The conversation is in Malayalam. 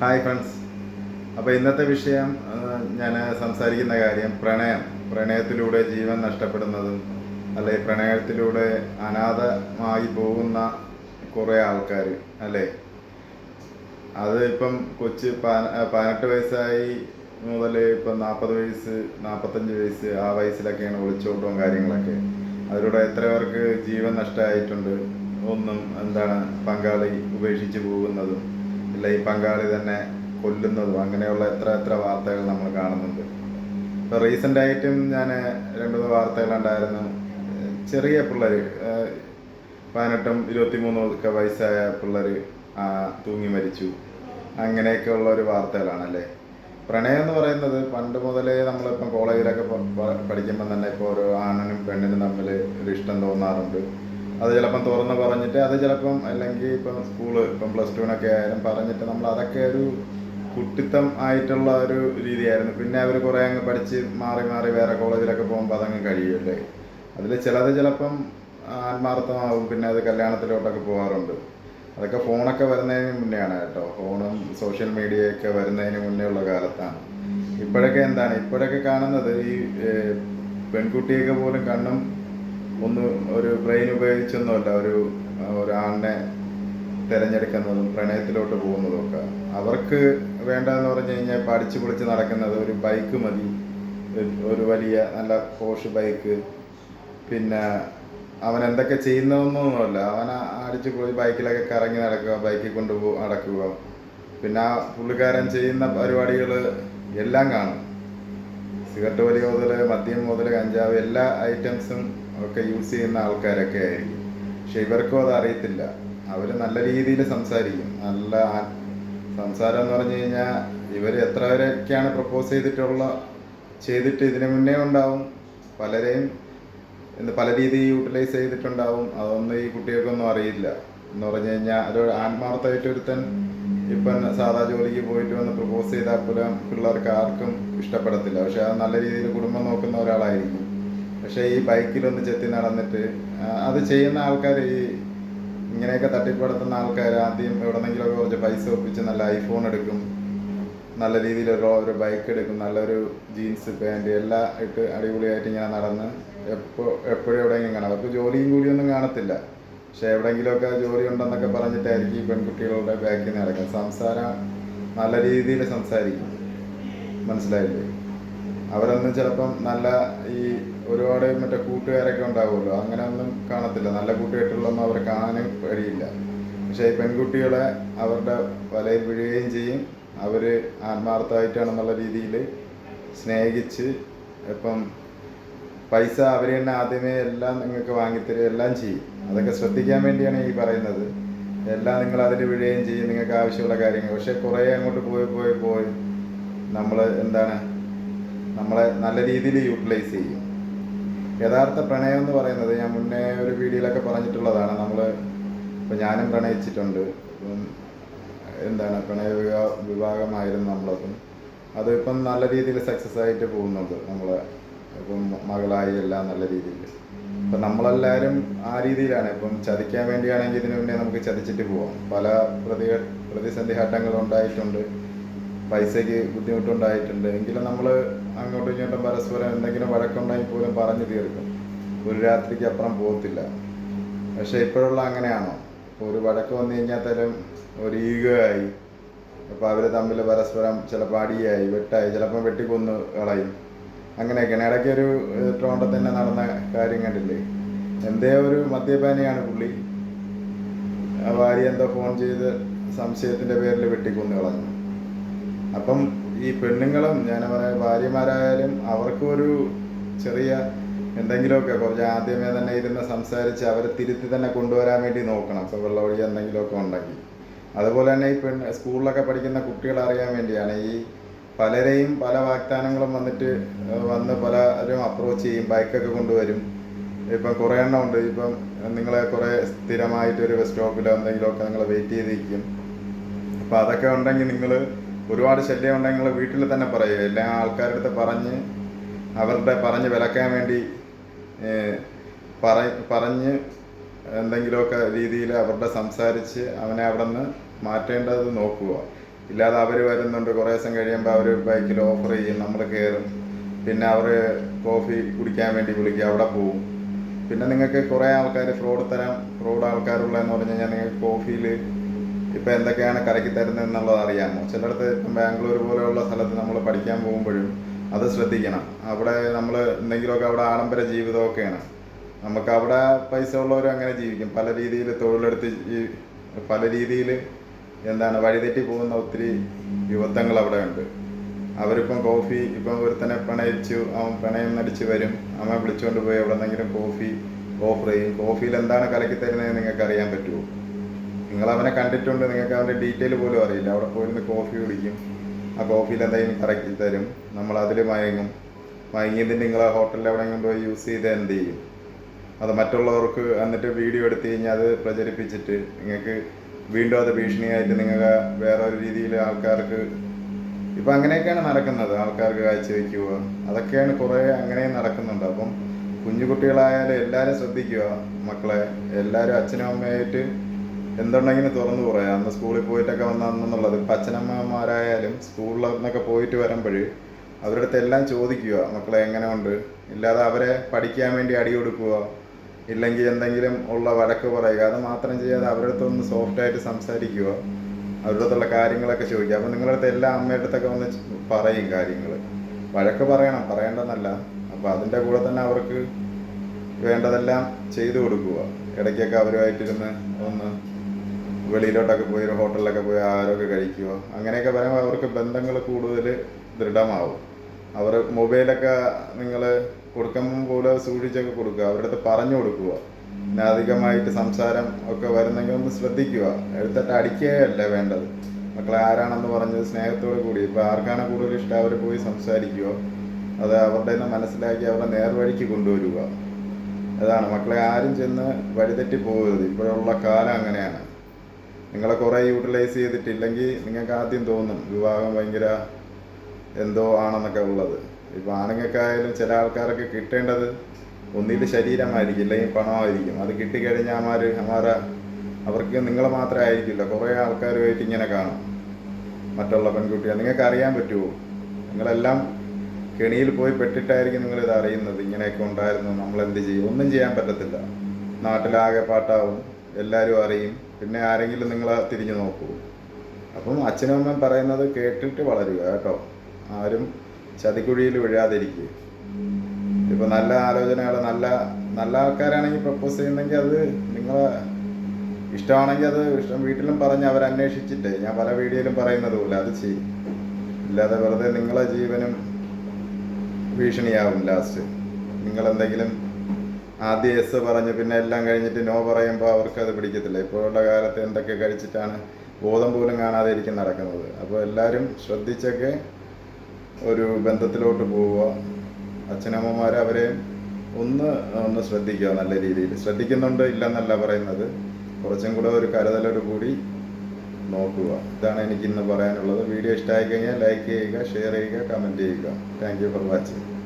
ഹായ് ഫ്രണ്ട്സ് അപ്പോൾ ഇന്നത്തെ വിഷയം ഞാൻ സംസാരിക്കുന്ന കാര്യം പ്രണയം. പ്രണയത്തിലൂടെ ജീവൻ നഷ്ടപ്പെടുന്നതും അല്ലെ പ്രണയത്തിലൂടെ അനാഥമായി പോകുന്ന കുറേ ആൾക്കാർ അല്ലേ? അത് ഇപ്പം കൊച്ച് പതിന- പതിനെട്ട് വയസ്സായി മുതൽ ഇപ്പം നാൽപ്പത് വയസ്സ് നാൽപ്പത്തഞ്ച് വയസ്സ് ആ വയസ്സിലൊക്കെയാണ് ഒളിച്ചോട്ടവും കാര്യങ്ങളൊക്കെ. അതിലൂടെ എത്ര പേർക്ക് ജീവൻ നഷ്ടമായിട്ടുണ്ട് ഒന്നും എന്താണ് പങ്കാളി ഉപേക്ഷിച്ച് പോകുന്നതും ഈ പങ്കാളി തന്നെ കൊല്ലുന്നതും അങ്ങനെയുള്ള എത്ര എത്ര വാർത്തകൾ നമ്മൾ കാണുന്നുണ്ട്. ഇപ്പോൾ റീസെന്റ് ആയിട്ടും ഞാൻ രണ്ട് മൂന്ന് വാർത്തകളുണ്ടായിരുന്നു ചെറിയ പിള്ളേർ പതിനെട്ടും ഇരുപത്തിമൂന്നും ഒക്കെ വയസ്സായ പിള്ളേർ തൂങ്ങി മരിച്ചു. അങ്ങനെയൊക്കെ ഉള്ള ഒരു വാർത്തകളാണല്ലേ? പ്രണയം എന്ന് പറയുന്നത് പണ്ട് മുതലേ നമ്മളിപ്പം കോളേജിലൊക്കെ പഠിക്കുമ്പോൾ തന്നെ ഇപ്പോൾ ഓരോ ആണിനും പെണ്ണിനും തമ്മിൽ ഒരു ഇഷ്ടം തോന്നാറുണ്ട്. അത് ചിലപ്പം തുറന്ന് പറഞ്ഞിട്ട് അത് ചിലപ്പം അല്ലെങ്കിൽ ഇപ്പം സ്കൂൾ ഇപ്പം പ്ലസ് ടുവിനൊക്കെ ആയാലും പറഞ്ഞിട്ട് നമ്മൾ അതൊക്കെ ഒരു കുട്ടിത്തം ആയിട്ടുള്ള ഒരു രീതിയായിരുന്നു. പിന്നെ അവർ കുറേ അങ്ങ് പഠിച്ച് മാറി മാറി വേറെ കോളേജിലൊക്കെ പോകുമ്പോൾ അതങ്ങ് കഴിയുമല്ലേ അതിൽ ചിലത് ചിലപ്പം ആത്മാർത്ഥമാവും. പിന്നെ അത് കല്യാണത്തിലോട്ടൊക്കെ പോകാറുണ്ട് അതൊക്കെ ഫോണൊക്കെ വരുന്നതിന് മുന്നെയാണ് കേട്ടോ. ഫോണും സോഷ്യൽ മീഡിയയൊക്കെ വരുന്നതിന് മുന്നേ ഉള്ള കാലത്താണ്. ഇപ്പോഴൊക്കെ എന്താണ്? ഇപ്പോഴൊക്കെ കാണുന്നത് ഈ പെൺകുട്ടിയൊക്കെ പോലും കണ്ണും ഒന്ന് ഒരു ബ്രെയിൻ ഉപയോഗിച്ചൊന്നുമല്ല ഒരു ഒരാളിനെ തിരഞ്ഞെടുക്കുന്നതും പ്രണയത്തിലോട്ട് പോകുന്നതും ഒക്കെ. അവർക്ക് വേണ്ടതെന്ന് പറഞ്ഞു കഴിഞ്ഞാൽ പഠിച്ച് പൊളിച്ച് നടക്കുന്നത് ഒരു ബൈക്ക് മതി. ഒരു- വലിയ നല്ല പോഷ് ബൈക്ക് പിന്നെ അവൻ എന്തൊക്കെ ചെയ്യുന്നതൊന്നുമല്ല അവൻ അടിച്ച് പൊളി ബൈക്കിലൊക്കെ കറങ്ങി നടക്കുക ബൈക്കിൽ കൊണ്ടുപോകും നടക്കുക. പിന്നെ ആ പുള്ളിക്കാരൻ ചെയ്യുന്ന പരിപാടികൾ എല്ലാം കാണും. സിഗരറ്റ് വലിയ മുതൽ മദ്യം മുതൽ കഞ്ചാവ് എല്ലാ ഐറ്റംസും ഒക്കെ യൂസ് ചെയ്യുന്ന ആൾക്കാരൊക്കെ ആയിരിക്കും. പക്ഷെ ഇവർക്കും അത് അറിയത്തില്ല. അവർ നല്ല രീതിയിൽ സംസാരിക്കും. നല്ല സംസാരം എന്ന് പറഞ്ഞു കഴിഞ്ഞാൽ ഇവർ എത്ര പേരൊക്കെയാണ് പ്രപ്പോസ് ചെയ്തിട്ടുള്ള ചെയ്തിട്ട് ഇതിന് മുന്നേ ഉണ്ടാവും. പലരെയും എന്ന് പല രീതിയിൽ യൂട്ടിലൈസ് ചെയ്തിട്ടുണ്ടാവും. അതൊന്നും ഈ കുട്ടികൾക്കൊന്നും അറിയില്ല. എന്ന് പറഞ്ഞു കഴിഞ്ഞാൽ ഒരു ആത്മാർത്ഥമായിട്ട് ഒരുത്തൻ ഇപ്പം സാധാ ജോലിക്ക് പോയിട്ട് വന്ന് പ്രപ്പോസ് ചെയ്താൽ പോലും പിള്ളേർക്ക് ആർക്കും ഇഷ്ടപ്പെടത്തില്ല. പക്ഷെ അത് നല്ല രീതിയിൽ കുടുംബം നോക്കുന്ന ഒരാളായിരിക്കും. പക്ഷേ ഈ ബൈക്കിലൊന്ന് ചെത്തി നടന്നിട്ട് അത് ചെയ്യുന്ന ആൾക്കാർ ഈ ഇങ്ങനെയൊക്കെ തട്ടിപ്പടുത്തുന്ന ആൾക്കാർ ആദ്യം എവിടെന്നെങ്കിലും കുറച്ച് പൈസ ഒപ്പിച്ച് നല്ല ഐഫോൺ എടുക്കും. നല്ല രീതിയിൽ ഒരു ബൈക്ക് എടുക്കും. നല്ലൊരു ജീൻസ് പാന്റ് എല്ലാം ഇട്ട് അടിപൊളിയായിട്ട് ഇങ്ങനെ നടന്ന് എപ്പോൾ എപ്പോഴും എവിടെയെങ്കിലും കാണാം. അവർക്ക് ജോലിയും കൂലിയൊന്നും കാണത്തില്ല. പക്ഷെ എവിടെയെങ്കിലുമൊക്കെ ജോലി ഉണ്ടെന്നൊക്കെ പറഞ്ഞിട്ടായിരിക്കും ഈ പെൺകുട്ടികളുടെ ബാക്കിൽ നിന്ന് നടക്കുന്നത്. സംസാരം നല്ല രീതിയിൽ സംസാരിക്കും. മനസ്സിലായില്ലേ? അവരൊന്നും ചിലപ്പം നല്ല ഈ ഒരുപാട് മറ്റേ കൂട്ടുകാരൊക്കെ ഉണ്ടാവുമല്ലോ അങ്ങനെ ഒന്നും കാണത്തില്ല. നല്ല കൂട്ടുകെട്ടുള്ളൊന്നും അവരെ കാണാനും കഴിയില്ല. പക്ഷേ ഈ പെൺകുട്ടികളെ അവരുടെ വലയിൽ വീഴുകയും ചെയ്യും. അവർ ആത്മാർത്ഥമായിട്ടാണെന്നുള്ള രീതിയിൽ സ്നേഹിച്ച് ഇപ്പം പൈസ അവർ തന്നെ ആദ്യമേ എല്ലാം നിങ്ങൾക്ക് വാങ്ങിത്തരും എല്ലാം ചെയ്യും. അതൊക്കെ ശ്രദ്ധിക്കാൻ വേണ്ടിയാണ് ഈ പറയുന്നത്. എല്ലാം നിങ്ങൾ അതിൽ വീഴുകയും ചെയ്യും നിങ്ങൾക്ക് ആവശ്യമുള്ള കാര്യങ്ങൾ. പക്ഷേ കുറേ അങ്ങോട്ട് പോയി പോയി പോയി നമ്മൾ എന്താണ് നമ്മളെ നല്ല രീതിയിൽ യൂട്ടിലൈസ് ചെയ്യും. യഥാർത്ഥ പ്രണയം എന്ന് പറയുന്നത് ഞാൻ മുന്നേ ഒരു വീഡിയോയിലൊക്കെ പറഞ്ഞിട്ടുള്ളതാണ്. നമ്മൾ ഇപ്പം ഞാനും പ്രണയിച്ചിട്ടുണ്ട്. എന്താണ് പ്രണയ വിഭാഗമായിരുന്നു നമ്മളപ്പം അതിപ്പം നല്ല രീതിയിൽ സക്സസ് ആയിട്ട് പോകുന്നുണ്ട് നമ്മൾ ഇപ്പം മകളായി എല്ലാം നല്ല രീതിയിൽ. ഇപ്പം നമ്മളെല്ലാവരും ആ രീതിയിലാണ്. ഇപ്പം ചതിക്കാൻ വേണ്ടിയാണെങ്കിൽ ഇതിനു മുന്നേ നമുക്ക് ചതിച്ചിട്ട് പോവാം. പല പ്രതി പ്രതിസന്ധി ഘട്ടങ്ങൾ ഉണ്ടായിട്ടുണ്ട്. പൈസയ്ക്ക് ബുദ്ധിമുട്ടുണ്ടായിട്ടുണ്ട്. എങ്കിലും നമ്മൾ അങ്ങോട്ടും ഇങ്ങോട്ടും പരസ്പരം എന്തെങ്കിലും വഴക്കുണ്ടെങ്കിൽ പോലും പറഞ്ഞു തീർക്കും. ഒരു രാത്രിക്ക് അപ്പുറം പോകത്തില്ല. പക്ഷേ ഇപ്പോഴുള്ള അങ്ങനെയാണോ? ഒരു വഴക്ക് വന്നു കഴിഞ്ഞാൽ തരം ഒരു ഈഗോ ആയി അപ്പോൾ അവർ തമ്മിൽ പരസ്പരം ചിലപ്പോൾ അടിയായി വെട്ടായി ചിലപ്പോൾ വെട്ടിക്കൊന്ന് കളയും. അങ്ങനെയൊക്കെയാണ്. ഇടയ്ക്ക് ഒരു ട്രോണ്ട തന്നെ നടന്ന കാര്യം കണ്ടില്ലേ? എന്തേ ഒരു മദ്യപാനിയാണ് പുള്ളി. ഭാര്യ എന്തോ ഫോൺ ചെയ്ത് സംശയത്തിന്റെ പേരിൽ വെട്ടിക്കൊന്ന് കളഞ്ഞു. അപ്പം ഈ പെണ്ണുങ്ങളും ഞാൻ പറയാം ഭാര്യമാരായാലും അവർക്കും ഒരു ചെറിയ എന്തെങ്കിലുമൊക്കെ കുറച്ച് ആദ്യമേ തന്നെ ഇരുന്ന് സംസാരിച്ച് അവരെ തിരുത്തി തന്നെ കൊണ്ടുവരാൻ വേണ്ടി നോക്കണം. ഇപ്പോൾ വെള്ളമൊഴി എന്തെങ്കിലുമൊക്കെ ഉണ്ടെങ്കിൽ. അതുപോലെ തന്നെ ഈ പെണ്ണ് സ്കൂളിലൊക്കെ പഠിക്കുന്ന കുട്ടികൾ അറിയാൻ വേണ്ടിയാണ് ഈ പലരെയും പല വാഗ്ദാനങ്ങളും വന്നിട്ട് വന്ന് പലരും അപ്രോച്ച് ചെയ്യും. ബൈക്കൊക്കെ കൊണ്ടുവരും. ഇപ്പം കുറേ എണ്ണം ഉണ്ട്. ഇപ്പം നിങ്ങളെ കുറേ സ്ഥിരമായിട്ട് ഒരു സ്റ്റോപ്പിലോ എന്തെങ്കിലുമൊക്കെ നിങ്ങൾ വെയിറ്റ് ചെയ്തിരിക്കും. അപ്പോൾ അതൊക്കെ ഉണ്ടെങ്കിൽ നിങ്ങൾ ഒരുപാട് ശല്യം ഉണ്ടെങ്കിൽ വീട്ടിൽ തന്നെ പറയുക എല്ലാ ആൾക്കാരുടെ അടുത്ത് പറഞ്ഞ് അവരുടെ പറഞ്ഞ് വിലക്കാൻ വേണ്ടി പറ പറഞ്ഞ് എന്തെങ്കിലുമൊക്കെ രീതിയിൽ അവരുടെ സംസാരിച്ച് അവനെ അവിടെ നിന്ന് മാറ്റേണ്ടത് നോക്കുക. ഇല്ലാതെ അവർ വരുന്നുണ്ട് കുറേ ദിവസം കഴിയുമ്പോൾ അവർ ബൈക്കിൽ ഓഫർ ചെയ്യും നമ്മൾ കയറും പിന്നെ അവർ കോഫി കുടിക്കാൻ വേണ്ടി വിളിക്കുക അവിടെ പോവും. പിന്നെ നിങ്ങൾക്ക് കുറേ ആൾക്കാർ ഫ്രോഡ് തരാം ഫ്രോഡ് ആൾക്കാരുള്ളതെന്ന് പറഞ്ഞു കഴിഞ്ഞാൽ നിങ്ങൾക്ക് കോഫിയിൽ ഇപ്പം എന്തൊക്കെയാണ് കലക്കി തരുന്നത് എന്നുള്ളത് അറിയാമോ ചിലയിടത്ത് ഇപ്പം ബാംഗ്ലൂർ പോലെയുള്ള സ്ഥലത്ത് നമ്മൾ പഠിക്കാൻ പോകുമ്പോഴും അത് ശ്രദ്ധിക്കണം. അവിടെ നമ്മൾ എന്തെങ്കിലുമൊക്കെ അവിടെ ആഡംബര ജീവിതമൊക്കെയാണ്. നമുക്ക് അവിടെ പൈസ ഉള്ളവരും അങ്ങനെ ജീവിക്കും. പല രീതിയിൽ തൊഴിലെടുത്ത് പല രീതിയിൽ എന്താണ് വഴിതെറ്റി പോകുന്ന ഒത്തിരി യുവത്വങ്ങൾ അവിടെ ഉണ്ട് അവരിപ്പം കോഫി ഇപ്പം ഒരുത്തനെ പ്രണയിച്ചു അവൻ പ്രണയം നടിച്ചു വരും. അമ്മ വിളിച്ചുകൊണ്ട് പോയി എവിടെന്നെങ്കിലും കോഫി ഓഫർ ചെയ്യും. കോഫിയിൽ എന്താണ് കലക്കി തരുന്നതെന്ന് നിങ്ങൾക്ക് അറിയാൻ പറ്റുമോ? നിങ്ങൾ അവനെ കണ്ടിട്ടുണ്ട് നിങ്ങൾക്ക് അവന്റെ ഡീറ്റെയിൽ പോലും അറിയില്ല. അവിടെ പോയിരുന്ന് കോഫി കുടിക്കും. ആ കോഫിയിൽ എന്തെങ്കിലും കറക്കി തരും. നമ്മൾ അതിൽ മയങ്ങും. മയങ്ങിയതിന് നിങ്ങൾ ആ ഹോട്ടലിൽ എവിടെയെങ്കിലും പോയി യൂസ് ചെയ്ത് എന്ത് ചെയ്യും? അത് മറ്റുള്ളവർക്ക് എന്നിട്ട് വീഡിയോ എടുത്തു കഴിഞ്ഞാൽ അത് പ്രചരിപ്പിച്ചിട്ട് നിങ്ങൾക്ക് വീണ്ടും അത് ഭീഷണിയായിട്ട് നിങ്ങൾക്ക് വേറെ ഒരു രീതിയിൽ ആൾക്കാർക്ക് ഇപ്പം അങ്ങനെയൊക്കെയാണ് നടക്കുന്നത്. ആൾക്കാർക്ക് കാഴ്ചവെക്കുക അതൊക്കെയാണ് കുറേ അങ്ങനെ നടക്കുന്നുണ്ട്. അപ്പം കുഞ്ഞു കുട്ടികളായാലും എല്ലാവരും ശ്രദ്ധിക്കുക മക്കളെ. എല്ലാവരും അച്ഛനും അമ്മയായിട്ട് എന്തുണ്ടെങ്കിലും തുറന്നു പറയാം. അന്ന് സ്കൂളിൽ പോയിട്ടൊക്കെ വന്ന അന്നെന്നുള്ളത് ഇപ്പം അച്ഛനമ്മമാരായാലും സ്കൂളിൽ നിന്നൊക്കെ പോയിട്ട് വരുമ്പോൾ അവരുടെ അടുത്ത് എല്ലാം ചോദിക്കുക മക്കളെ എങ്ങനെ ഉണ്ട് ഇല്ലാതെ അവരെ പഠിക്കാൻ വേണ്ടി അടി കൊടുക്കുക ഇല്ലെങ്കിൽ എന്തെങ്കിലും ഉള്ള വഴക്ക് പറയുക. അത് മാത്രം ചെയ്യാതെ അവരുടെ അടുത്ത് ഒന്ന് സോഫ്റ്റായിട്ട് സംസാരിക്കുക അവരുടെ അടുത്തുള്ള കാര്യങ്ങളൊക്കെ ചോദിക്കുക. അപ്പം നിങ്ങളുടെ അടുത്ത് എല്ലാ അമ്മയുടെ അടുത്തൊക്കെ വന്ന് പറയും കാര്യങ്ങൾ വഴക്ക് പറയണം പറയേണ്ടെന്നല്ല അപ്പോൾ അതിന്റെ കൂടെ തന്നെ അവർക്ക് വേണ്ടതെല്ലാം ചെയ്തു കൊടുക്കുക. ഇടയ്ക്കൊക്കെ അവരുമായിട്ടിരുന്ന് ഒന്ന് വെളിയിലോട്ടൊക്കെ പോയി ഒരു ഹോട്ടലിലൊക്കെ പോയി ആഹാരമൊക്കെ കഴിക്കുക അങ്ങനെയൊക്കെ പറയുമ്പോൾ അവർക്ക് ബന്ധങ്ങൾ കൂടുതൽ ദൃഢമാവും. അവർ മൊബൈലൊക്കെ നിങ്ങൾ കൊടുക്കുമ്പോൾ പോലെ സൂക്ഷിച്ചൊക്കെ കൊടുക്കുക. അവരുടെ അടുത്ത് പറഞ്ഞു കൊടുക്കുക. പിന്നെ അധികമായിട്ട് സംസാരം ഒക്കെ വരുന്നെങ്കിൽ ഒന്ന് ശ്രദ്ധിക്കുക. എടുത്തിട്ട് അടിക്കുകയല്ല വേണ്ടത്. മക്കളെ ആരാണെന്ന് പറഞ്ഞത് സ്നേഹത്തോടു കൂടി. ഇപ്പോൾ ആർക്കാണ് കൂടുതൽ ഇഷ്ടം അവർ പോയി സംസാരിക്കുക. അത് അവരുടെ നിന്ന് മനസ്സിലാക്കി അവരുടെ നേർവഴിക്ക് കൊണ്ടുവരിക. അതാണ് മക്കളെ ആരും ചെന്ന് വഴിതെറ്റി പോകരുത്. ഇപ്പോഴുള്ള കാലം അങ്ങനെയാണ്. നിങ്ങളെ കുറേ യൂട്ടിലൈസ് ചെയ്തിട്ടില്ലെങ്കിൽ നിങ്ങൾക്ക് ആദ്യം തോന്നും വിവാഹം ഭയങ്കര എന്തോ ആണെന്നൊക്കെ ഉള്ളത്. ഇപ്പോൾ ആണുങ്ങൾക്കായാലും ചില ആൾക്കാരൊക്കെ കിട്ടേണ്ടത് ഒന്നിൽ ശരീരമായിരിക്കും അല്ലെങ്കിൽ പണമായിരിക്കും. അത് കിട്ടിക്കഴിഞ്ഞാൽ അമാർ അമാര അവർക്ക് നിങ്ങളെ മാത്രമേ ആയിരിക്കില്ല. കുറേ ആൾക്കാരുമായിട്ട് ഇങ്ങനെ കാണും. മറ്റുള്ള പെൺകുട്ടികൾ. നിങ്ങൾക്ക് അറിയാൻ പറ്റുമോ നിങ്ങളെല്ലാം കെണിയിൽ പോയി പെട്ടിട്ടായിരിക്കും നിങ്ങളിത് അറിയുന്നത്. ഇങ്ങനെയൊക്കെ ഉണ്ടായിരുന്നു. നമ്മൾ എന്ത് ചെയ്യും? ഒന്നും ചെയ്യാൻ പറ്റത്തില്ല. നാട്ടിലാകെ പാട്ടാവും. എല്ലാവരും അറിയും. പിന്നെ ആരെങ്കിലും നിങ്ങളെ തിരിഞ്ഞു നോക്കൂ. അപ്പം അച്ഛനും അമ്മയും പറയുന്നത് കേട്ടിട്ട് വളരുക കേട്ടോ. ആരും ചതിക്കുഴിയിൽ വീഴാതിരിക്കുക. ഇപ്പൊ നല്ല ആലോചനകൾ നല്ല നല്ല ആൾക്കാരാണെങ്കിൽ പ്രപ്പോസ് ചെയ്യുന്നെങ്കിൽ അത് നിങ്ങളെ ഇഷ്ടമാണെങ്കിൽ അത് ഇഷ്ടം വീട്ടിലും പറഞ്ഞ് അവർ അന്വേഷിച്ചിട്ട്. ഞാൻ പല വീഡിയോയിലും പറയുന്നത് പോലെ അത് ചെയ്യും. ഇല്ലാതെ വെറുതെ നിങ്ങളെ ജീവനും ഭീഷണിയാവും ലാസ്റ്റ്. നിങ്ങളെന്തെങ്കിലും ആദ്യം എസ് പറഞ്ഞ് പിന്നെ എല്ലാം കഴിഞ്ഞിട്ട് നോ പറയുമ്പോൾ അവർക്ക് അത് പിടിക്കത്തില്ല. ഇപ്പോഴുള്ള കാലത്ത് എന്തൊക്കെ കഴിച്ചിട്ടാണ് ബോധം പോലും കാണാതെ ഇരിക്കും നടക്കുന്നത്. അപ്പോൾ എല്ലാവരും ശ്രദ്ധിച്ചൊക്കെ ഒരു ബന്ധത്തിലോട്ട് പോവുക. അച്ഛനമ്മമാർ അവരെ ഒന്ന് ഒന്ന് ശ്രദ്ധിക്കുക നല്ല രീതിയിൽ. ശ്രദ്ധിക്കുന്നുണ്ട് ഇല്ലെന്നല്ല പറയുന്നത്. കുറച്ചും കൂടെ ഒരു കരുതലോട് കൂടി നോക്കുക. ഇതാണ് എനിക്ക് ഇന്ന് പറയാനുള്ളത്. വീഡിയോ ഇഷ്ടമായി കഴിഞ്ഞാൽ ലൈക്ക് ചെയ്യുക ഷെയർ ചെയ്യുക കമന്റ് ചെയ്യുക. Thank you for watching